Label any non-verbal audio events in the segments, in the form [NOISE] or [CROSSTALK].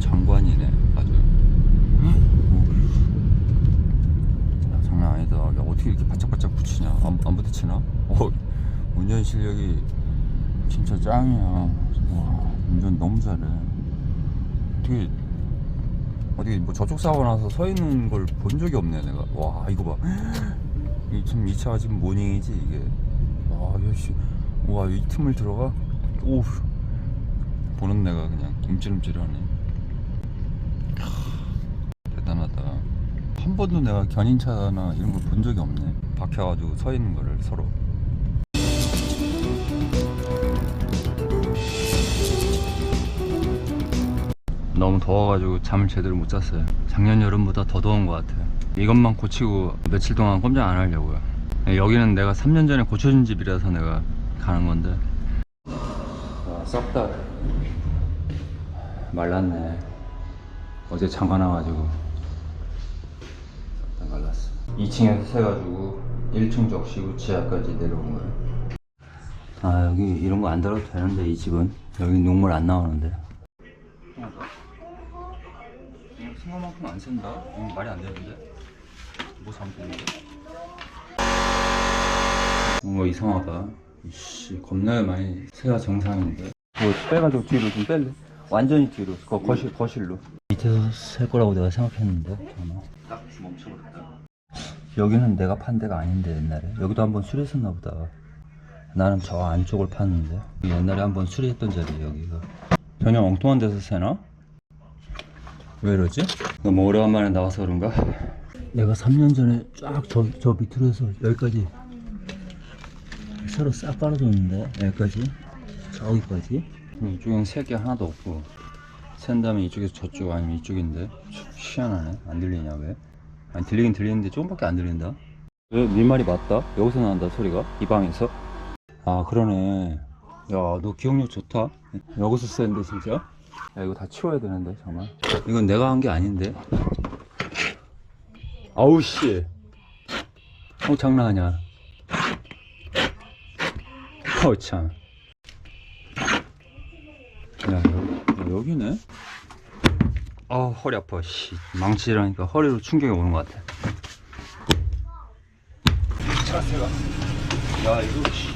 장관이네 아주 어, 야, 장난 아니다. 야 어떻게 이렇게 바짝바짝 붙이냐? 안, 안 부딪히나? 어, 운전 실력이 진짜 짱이야. 와 운전 너무 잘해. 어떻게 어디 뭐 저쪽 사고 나서 서 있는 걸 본 적이 없네 내가. 와 이거 봐이참 [GASPS] 2차가 지금 모닝이지 이게. 와 역시 와이 틈을 들어가? 오 보는 내가 그냥 움찔움찔하네. 한 번도 내가 견인차나 이런 걸 본 적이 없네. 박혀가지고 서 있는 거를 서로. 너무 더워가지고 잠을 제대로 못 잤어요. 작년 여름보다 더 더운 것 같아요. 이것만 고치고 며칠 동안 꼼짝 안 하려고요. 여기는 내가 3년 전에 고쳐진 집이라서 내가 가는 건데. 와, 썩다. 말랐네. 어제 장가 나가지고. 말랐어. 2층에서 세가지고 1층 적시고 지하까지 내려온 거예요. 아, 여기 이런 거안 들어도 되는데, 이 집은. 여기 녹물 안 나오는데. 생각만큼 안 쓴다? 이건 말이 안 되는데? 뭐 잘못됐는데? 뭔가 이상하다. 이씨, 겁나 많이 새가 정상인데. 뭐 빼가지고 뒤로 좀 뺄래? 완전히 뒤로. 거, 거실, 거실로. 밑에서 셀 거라고 내가 생각했는데. 잠깐만. 딱 멈춰버렸다. 여기는 내가 판 데가 아닌데, 옛날에. 여기도 한번 수리했었나 보다. 나는 저 안쪽을 팠는데. 옛날에 한번 수리했던 자리, 여기가. 전혀 엉뚱한 데서 새나? 왜 이러지? 너무 오래간만에 나와서 그런가? 내가 3년 전에 쫙 저 저 밑으로 해서 여기까지 새로 싹 깔아줬는데 여기까지 저기까지 이쪽엔 색이 하나도 없고 센 다음에 이쪽에서 저쪽 아니면 이쪽인데? 치- 희한하네. 안 들리냐 왜? 아니 들리긴 들리는데 조금밖에 안 들린다. 왜, 네 말이 맞다? 여기서 나온다 소리가? 이 방에서? 아 그러네. 야 너 기억력 좋다. 여기서 쓰는데 진짜? 야 이거 다 치워야 되는데 잠깐만 이건 내가 한 게 아닌데. 아우 씨. 어, 장난하냐? 어참. 야 여기, 여기네 아 허리 아파 씨 망치라니까 허리로 충격이 오는 것 같아 자세가 야 이거 씨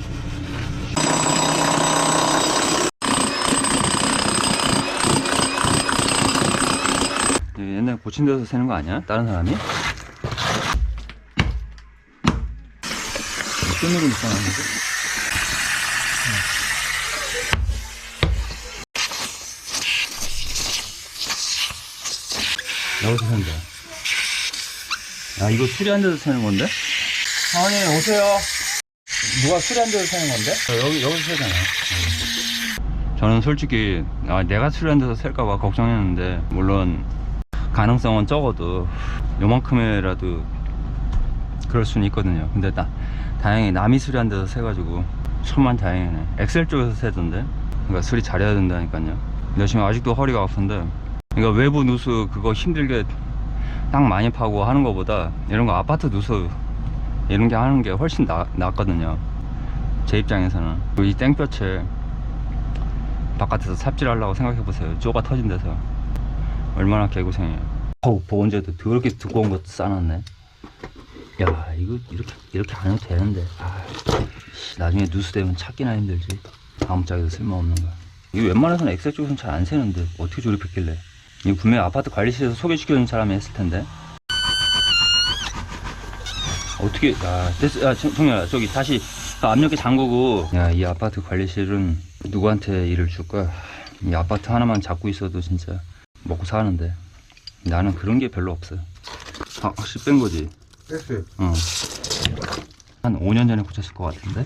옛날 고친 데서 새는 거 아니야? 다른 사람이? 끈으로 이상한데? 여기서 산다. 야, 이거 수리한 데서 새는 건데? 아니, 오세요. 누가 수리한 데서 새는 건데? 어, 여기, 여기서 새잖아. 저는 솔직히, 아, 내가 수리한 데서 셀까봐 걱정했는데, 물론, 가능성은 적어도, 요만큼이라도, 그럴 수는 있거든요. 근데 나, 다행히 남이 수리한 데서 새가지고, 천만 다행이네. 엑셀 쪽에서 새던데? 그러니까 수리 잘해야 된다니까요. 근데 지금 아직도 허리가 아픈데, 그러니까 외부 누수 그거 힘들게 땅 많이 파고 하는 것보다 이런 거 아파트 누수 이런 게 하는 게 훨씬 나, 낫거든요. 제 입장에서는 이 땡볕에 바깥에서 삽질하려고 생각해보세요. 좁아 터진 데서 얼마나 개고생이에요. 어우 보온재도 더럽게 두꺼운 것도 싸놨네. 야 이거 이렇게 이렇게 안 해도 되는데 아, 씨, 나중에 누수되면 찾기나 힘들지. 아무짝에도 쓸모없는 거. 이거 웬만해서는 엑셀 쪽에서는 잘 안 새는데 어떻게 조립했길래? 이거 분명히 아파트 관리실에서 소개시켜준 사람이 했을 텐데. 어떻게, 아, 됐어. 야, 정- 정렬아, 저기 다시 그 압력계 잠그고. 야, 이 아파트 관리실은 누구한테 일을 줄까? 이 아파트 하나만 잡고 있어도 진짜 먹고 사는데. 나는 그런 게 별로 없어. 아, 혹시 뺀 거지? 뺐어요. 어. 한 5년 전에 고쳤을 것 같은데.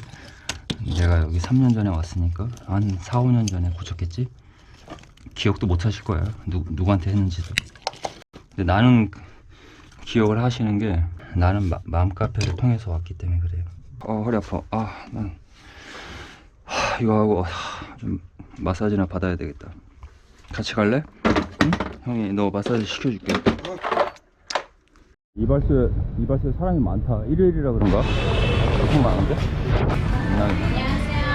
내가 여기 3년 전에 왔으니까 한 4, 5년 전에 고쳤겠지? 기억도 못 하실 거야. 누, 누구한테 했는지도. 근데 나는 기억을 하시는 게 나는 마, 마음 카페를 통해서 왔기 때문에 그래요. 어, 허리 아파. 아, 난 하, 이거 하고 하, 좀 마사지나 받아야 되겠다. 같이 갈래? 응? 형이 너 마사지 시켜줄게. 이발소에 이발소에 사람이 많다. 일요일이라 그런가? 엄청 많은데? 안녕하세요.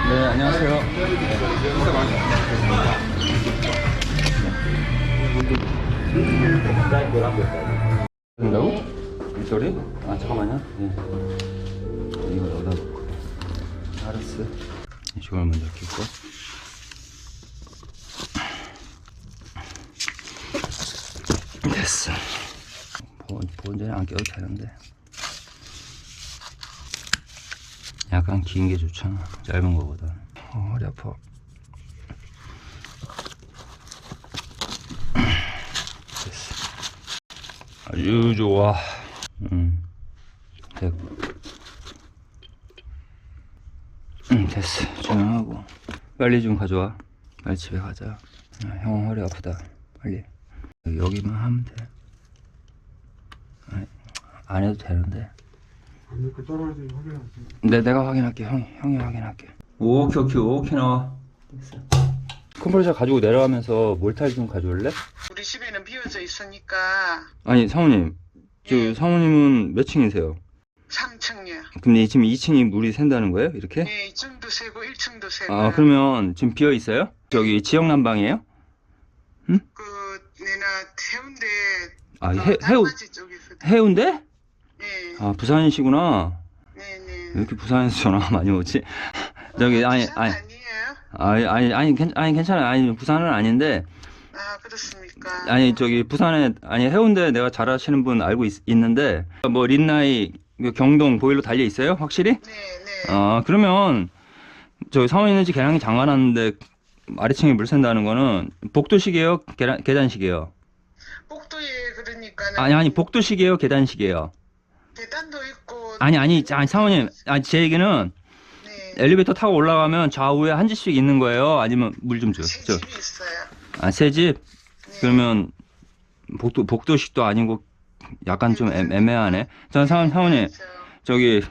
네, 안녕하세요. 된다고? 이 소리? 아 잠깐만요. 네. 이거 여기다 이걸 먼저 끼고. 됐어. 보, 보온전에 안 껴도 되는데. 약간 긴 게 좋잖아. 짧은 거보다. 어, 허리 아파 됐어 아주 좋아. 음 됐고 응 됐어. 조용하고. 빨리 좀 가져와. 빨리 집에 가자. 아, 형 허리 아프다. 빨리. 여기만 하면 돼. 아니, 안 해도 되는데. 그. 네, 내가 확인할게. 형이 형이 확인할게. 오케이 오케이. 오케이 나와. 됐어 컴프레셔 가지고 내려가면서 몰탈 좀 가져올래? 우리 집에는 비어져 있으니까 아니 사모님 저 예. 사모님은 몇 층이세요? 3층이요. 근데 지금 2층이 물이 샌다는 거예요? 이렇게? 네, 2층도 세고 1층도 세고. 아 그러면 지금 비어 있어요? 저기 지역 난방이에요? 그 내나 해운대 아그 해, 쪽에서. 해운대? 네, 아 부산이시구나. 네, 왜 네. 이렇게 부산에서 전화가 많이 오지? [LAUGHS] 저기 아니 아니? 아니 아니 아니 괜 아니 괜찮아요. 아니 부산은 아닌데 아 그렇습니까? 아니 저기 부산에 아니 해운대 내가 잘 아시는 분 알고 있, 는데 뭐 린나이 그 경동 보일러 달려 있어요? 확실히? 네, 네. 아 그러면 저기 집 계량기 잠가놨는데 아래층에 물 샌다는 거는 복도식이에요? 계단 계단식이에요? 복도에 그러니까는 아니 아니 복도식이에요? 계단식이에요? 계단도 있고. 아니 아니 아니 사모님 아니 제 얘기는 네. 엘리베이터 타고 올라가면 좌우에 한 집씩 있는 거예요? 아니면 물 좀 줘? 새 저, 집이 있어요. 아, 새 집? 네. 그러면 복도, 복도식도 아니고 약간 좀 애, 애매하네. 전 사모님, 그렇죠. 저기,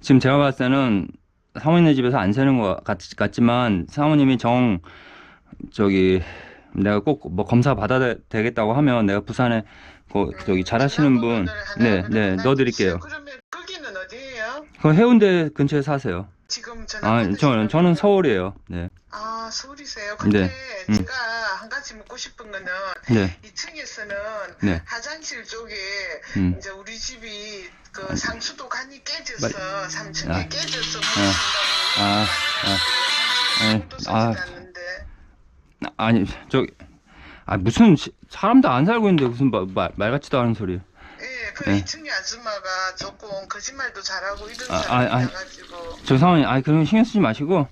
지금 제가 봤을 때는 사모님네 집에서 안 새는 것 같, 같지만 사모님이 정, 저기, 내가 꼭 뭐 검사 받아야 되겠다고 하면 내가 부산에 그, 저기 잘하시는 분, 네, 네, 넣어드릴게요. 그러면 거기는 어디예요? 그 해운대 근처에 사세요. 지금 전화 아, 저는, 저는? 서울이에요. 네. 아 서울이세요? 근데 네, 음. 제가 한 가지 묻고 싶은 거는 네. 2층에서는 네. 화장실 쪽에 음. 이제 우리 집이 그 상수도 간이 깨져서 3층에 아. 깨져서 아, 아, 네. 도 아. 않는데 아니 저기 아 무슨 시- 사람도 안 살고 있는데 무슨 마- 말, 말 같지도 않은 소리. 예, 그 네. 2층에 아줌마가 조금 거짓말도 잘하고 이런 아, 사람이 아, 아. 나가지고 저 사모님 아니 그런 거 신경 쓰지 마시고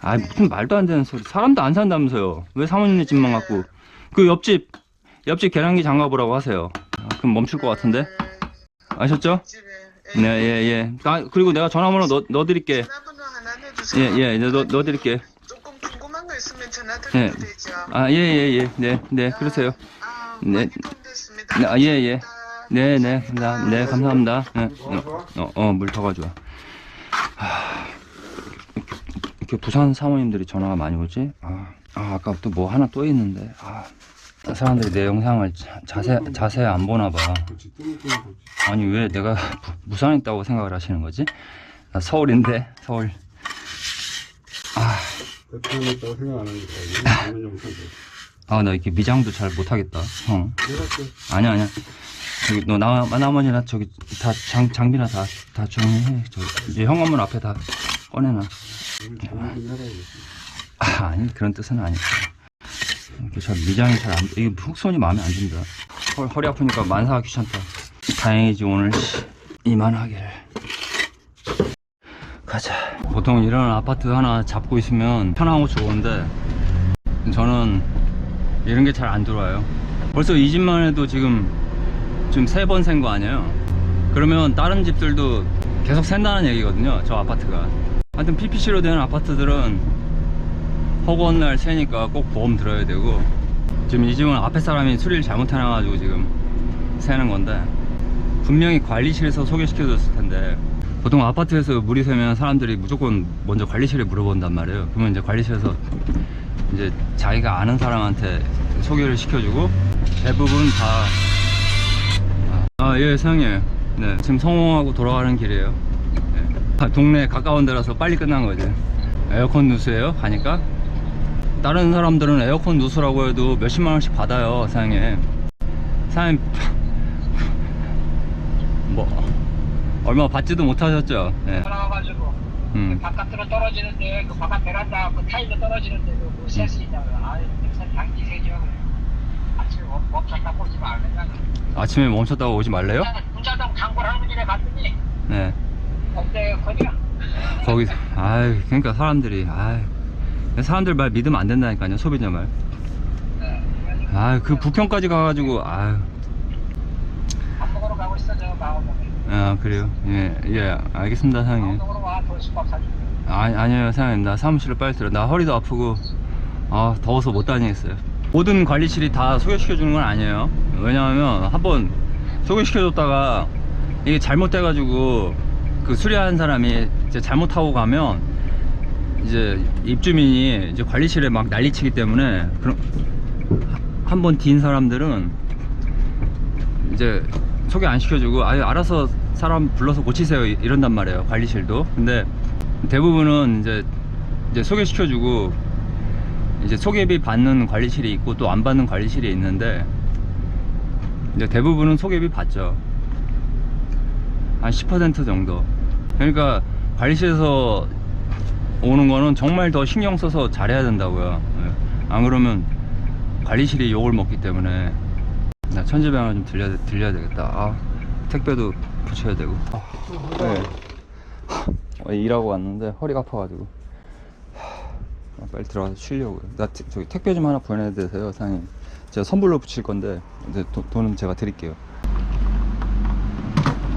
아 무슨 말도 안 되는 소리. 사람도 안 산다면서요. 왜 사모님네 집만 갖고 그 옆집 옆집 계량기 장가 보라고 하세요. 아, 그럼 멈출 것 같은데 음, 아셨죠? 집에 네예 예. 아 그리고 내가 전화번호 넣 넣어드릴게. 전화번호 하나 내주세요. 예예 넣 넣어드릴게. 조금 궁금한 거 있으면 전화 드려도 네. 되죠. 아 예 예 예. 네 네 그러세요. 아, 네. 많이 도움됐습니다. 네, 아, 예, 예. 감사합니다. 네, 네, 감사합니다. 네, 감사합니다. 네, 어? 어, 어, 물 더 가져와. 하, 이렇게 부산 사모님들이 전화가 많이 오지? 아, 아 아까 또뭐 하나 또 있는데. 아, 사람들이 내 영상을 자, 자세, 자세히 안 보나 봐. 아니, 왜 내가 부, 부산에 있다고 생각을 하시는 거지? 나 서울인데, 서울. 아, 생각 안 하니까. 아, 나 이렇게 미장도 잘 못하겠다, 형. 아니야, 아니야. 저기, 너, 나, 나머지나 저기, 다, 장, 장비나 다, 다 정리해. 저기, 이제 현관문 앞에 다 꺼내놔. 아, 아니, 그런 뜻은 아니고. 이렇게 잘 미장이 잘 안, 이게 훅손이 마음에 안 든다. 허, 허리 아프니까 만사가 귀찮다. 다행이지, 오늘. 이만하길. 가자. 보통 이런 아파트 하나 잡고 있으면 편하고 좋은데, 저는 이런 게 잘 안 들어와요. 벌써 이 집만 해도 지금, 지금 세 번 샌 거 아니에요? 그러면 다른 집들도 계속 샌다는 얘기거든요, 저 아파트가. 하여튼 PPC로 된 아파트들은 허구한 날 새니까 꼭 보험 들어야 되고 지금 이 집은 앞에 사람이 수리를 잘못해놔가지고 지금 새는 건데 분명히 관리실에서 소개시켜줬을 텐데 보통 아파트에서 물이 새면 사람들이 무조건 먼저 관리실에 물어본단 말이에요 그러면 이제 관리실에서 이제 자기가 아는 사람한테 소개를 시켜주고 대부분 다 아예 사장님 네 지금 성공하고 돌아가는 길이에요 네. 아, 동네 가까운 데라서 빨리 끝난 거지 에어컨 누수예요 가니까 다른 사람들은 에어컨 누수라고 해도 몇십만 원씩 받아요 사장님 사장님 [LAUGHS] 뭐 얼마 받지도 못하셨죠 예. 나와가지고 음. 바깥으로 떨어지는데 그 바깥 베란다 그 타일로 떨어지는데 그 셀수 있냐고요. 아, 무슨 장기세죠. 멈췄다고 오지 말랬잖아. 아침에 멈췄다고 오지 말래요? 부자동 단골 하는 길에 갔더니 네. 어때 거기야? 거기, 아유, 그러니까 사람들이, 아유. 사람들 말 믿으면 안 된다니까요, 소비자 말. 아유, 그 부평까지 가가지고, 아유. 밥 먹으러 가고 있어 저 마원동에. 아, 그래요? 예, 예, 알겠습니다, 사장님. 와 사줄게. 아니, 아니에요, 사장님. 나 사무실로 빨리 들어. 나 허리도 아프고, 아, 더워서 못 다니겠어요. 모든 관리실이 다 소개시켜 주는 건 아니에요. 왜냐하면, 한번 소개시켜 줬다가, 이게 잘못돼 가지고, 그 수리하는 사람이 이제 잘못하고 가면, 이제 입주민이 이제 관리실에 막 난리치기 때문에, 그럼, 한번 딘 사람들은, 이제 소개 안 시켜주고 아예 알아서 사람 불러서 고치세요 이- 이런단 말이에요 관리실도 근데 대부분은 이제 이제 소개시켜주고 이제 소개비 받는 관리실이 있고 또 안 받는 관리실이 있는데 이제 대부분은 소개비 받죠 한 10% 정도 그러니까 관리실에서 오는 거는 정말 더 신경 써서 잘해야 된다고요 예. 안 그러면 관리실이 욕을 먹기 때문에 나 천지병을 좀 들려야, 들려야 되겠다. 아, 택배도 붙여야 되고. 아, 네. 어, 일하고 왔는데 허리가 아파가지고. 하, 빨리 들어가서 쉬려고요. 나 태- 저기 택배 좀 하나 보내드세요, 사장님. 제가 선불로 붙일 건데, 이제 도- 돈은 제가 드릴게요.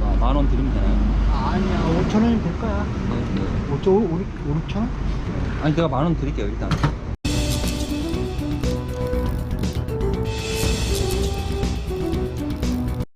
아, 만원 드리면 되나요? 아니야 5천 원이면 될 거야 네, 네. 5천 5, 5, 6천 원? 아니, 내가 만 원 드릴게요, 일단.